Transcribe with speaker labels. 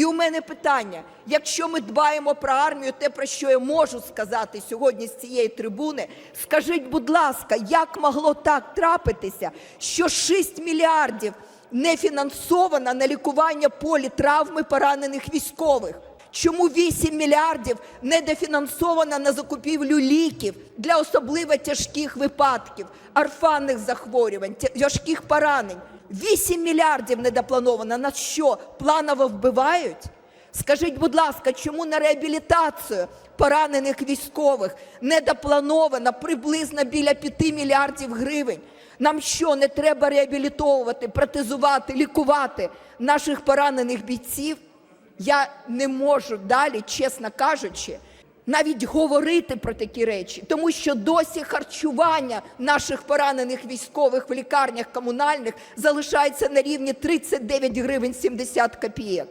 Speaker 1: І у мене питання: якщо ми дбаємо про армію, те, про що я можу сказати сьогодні з цієї трибуни, скажіть, будь ласка, як могло так трапитися, що 6 мільярдів не фінансовано на лікування політравми поранених військових? Чому 8 мільярдів не дофінансовано на закупівлю ліків для особливо тяжких випадків, орфанних захворювань, тяжких поранень? 8 мільярдів недоплановано. На що? Планово вбивають? Скажіть, будь ласка, чому на реабілітацію поранених військових недоплановано приблизно біля 5 мільярдів гривень? Нам що, не треба реабілітовувати, протезувати, лікувати наших поранених бійців? Я не можу далі, чесно кажучи, навіть говорити про такі речі, тому що досі харчування наших поранених військових в лікарнях комунальних залишається на рівні 39 гривень 70 копійок.